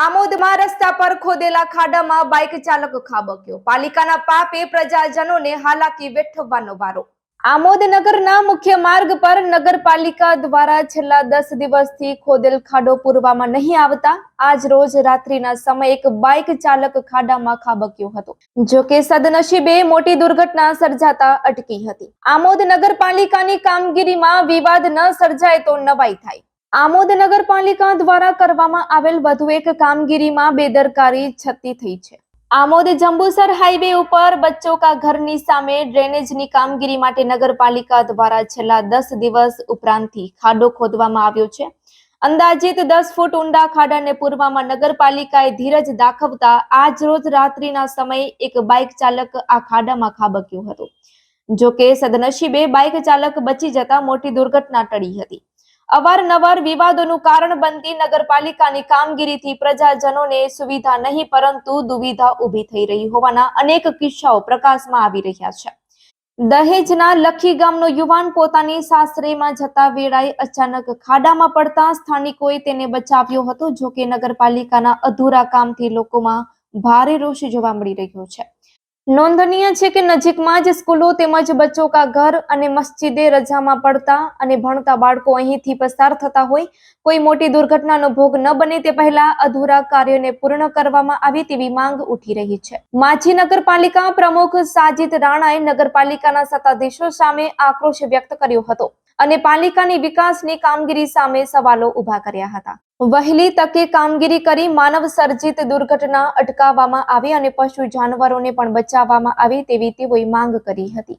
આમોદમાં રસ્તા પર ખોદેલા ખાડામાં બાઇક ચાલક ખાબક્યો. પાલિકાના પાપે પ્રજાજનોને હાલાકી વેઠવવાનો વારો. આમોદ નગરના મુખ્ય માર્ગ પર નગરપાલિકા દ્વારા છેલ્લા દસ દિવસથી ખોદેલ ખાડો પૂરવામાં નહીં આવતા, આજ રોજ રાત્રિના સમયે એક બાઇક ચાલક ખાડામાં ખાબક્યો હતો. જો કે સદનસીબે મોટી દુર્ઘટના સર્જાતા અટકી હતી. આમોદ નગરપાલિકાની કામગીરીમાં વિવાદ ન સર્જાય તો નવાઈ થાય. આમોદ નગરપાલિકા દ્વારા કરવામાં આવેલ વધુ એક કામગીરીમાં બેદરકારી છતી થઈ છે. આમોદ જંબુસર હાઈવે ઉપર બચ્ચો કા ઘરની સામે ડ્રેનેજની કામગીરી માટે નગરપાલિકા દ્વારા છેલ્લા દસ દિવસ ઉપરાંતથી ખાડો ખોદવામાં આવ્યો છે. અંદાજિત દસ ફૂટ ઊંડા ખાડાને પૂરવામાં નગરપાલિકાએ ધીરજ દાખવતા આજ રોજ રાત્રિના સમયે એક બાઇક ચાલક આ ખાડામાં ખાબક્યો હતો. જોકે સદનસીબે બાઇક ચાલક બચી જતા મોટી દુર્ઘટના ટળી હતી. અવારનવાર વિવાદોનું કારણ બનતી નગરપાલિકાની કામગીરીથી પ્રજાજનોને સુવિધા નહીં, પરંતુ દુવિધા ઊભી થઈ રહી હોવાના અનેક કિસ્સાઓ પ્રકાશમાં આવી રહ્યા છે. દહેજના લખી ગામનો યુવાન પોતાની સાસરેમાં જતા વેળાએ અચાનક ખાડામાં પડતા સ્થાનિકોએ તેને બચાવ્યો હતો જો કે નગરપાલિકાના અધૂરા કામથી લોકોમાં ભારે રોષ જોવા મળી રહ્યો છે. નોંધનીય છે કે નજીકમાં જ સ્કૂલો તેમજ બચ્ચો કા ઘર અને મસ્જિદે રજામાં પડતા અને ભણતા બાળકો અહીંથી પસાર થતા હોય, કોઈ મોટી દુર્ઘટનાનો ભોગ ન બને તે પહેલા અધૂરા કાર્યોને પૂર્ણ કરવામાં આવે તેવી માંગ ઉઠી રહી છે. માજી નગરપાલિકા પ્રમુખ સાજિદ રાણાએ નગરપાલિકાના સત્તાધીશો સામે આક્રોશ વ્યક્ત કર્યો હતો. અને પાલિકાની વિકાસની કામગીરી સામે સવાલો ઊભા કર્યા હતા. વહેલી તકે કામગીરી કરી માનવ સર્જિત દુર્ઘટના અટકાવવામાં આવી અને પશુ જાનવરોને પણ બચાવવામાં આવે તેવી તેઓએ માંગ કરી હતી.